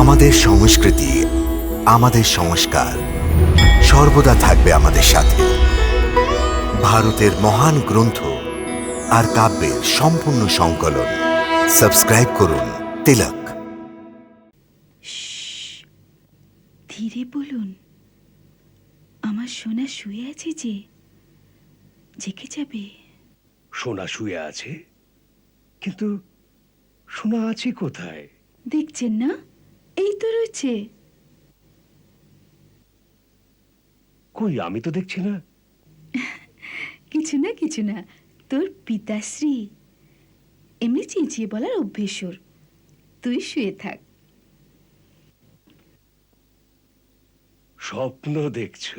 আমাদের সংস্কৃতি, আমাদের সংস্কার সর্বদা থাকবে আমাদের সাথে। ভারতের মহান গ্রন্থ আর কাব্যের সম্পূর্ণ সংকলন। সাবস্ক্রাইব করুন তিলক। ধীরে বলুন আমার সোনা শুয়ে আছে যে জেগে যাবে সোনা শুয়ে আছে কিন্তু সোনা আছে কোথায় দেখছেন না এই তো রয়েছে। কই আমি তো দেখছি না। কিছু না কিছু না। তোর পিতাশ্রী। এমনি চেঁচিয়ে বলার অভ্যেস ওর। তুই শুয়ে থাক। স্বপ্ন দেখছ?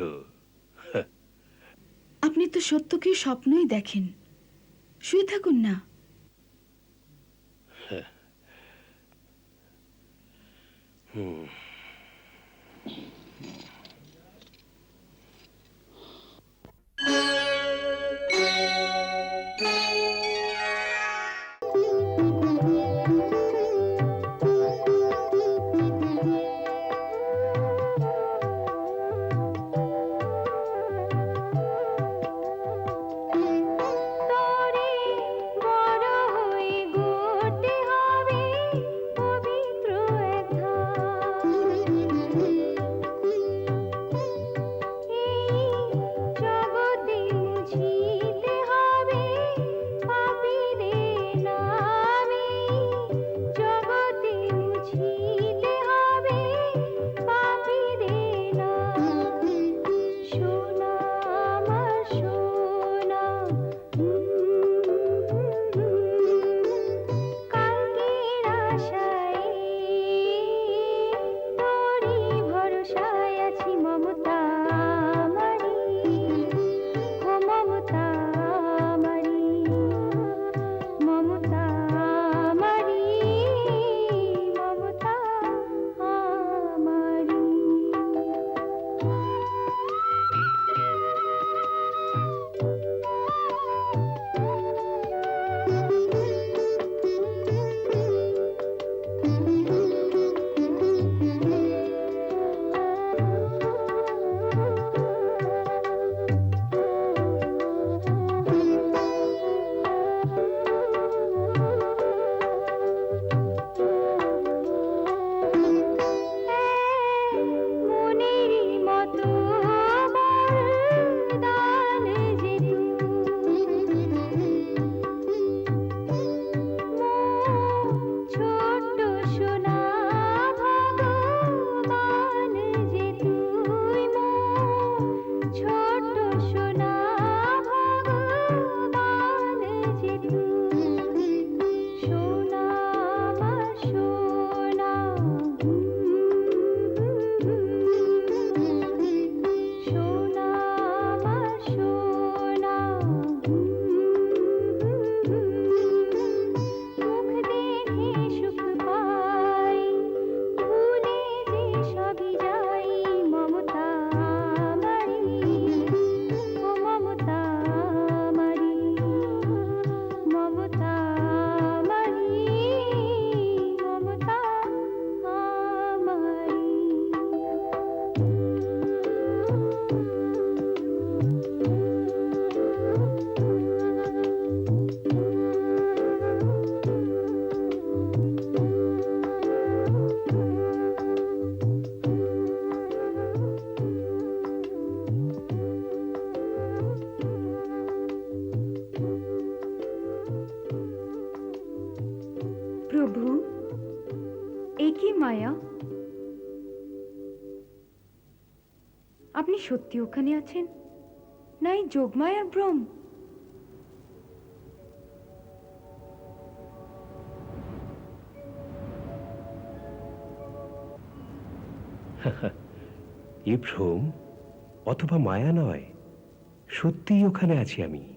আপনি তো সত্যকে স্বপ্নই দেখেন। শুয়ে থাকুন না। তরে ছোট্ট কি মায়া? আপনি সত্যি ওখানে আছেন? না এই যোগমায়ার ভ্রম এ ভ্রম অথবা মায়া নয়, সত্যিই ওখানে আছি আমি।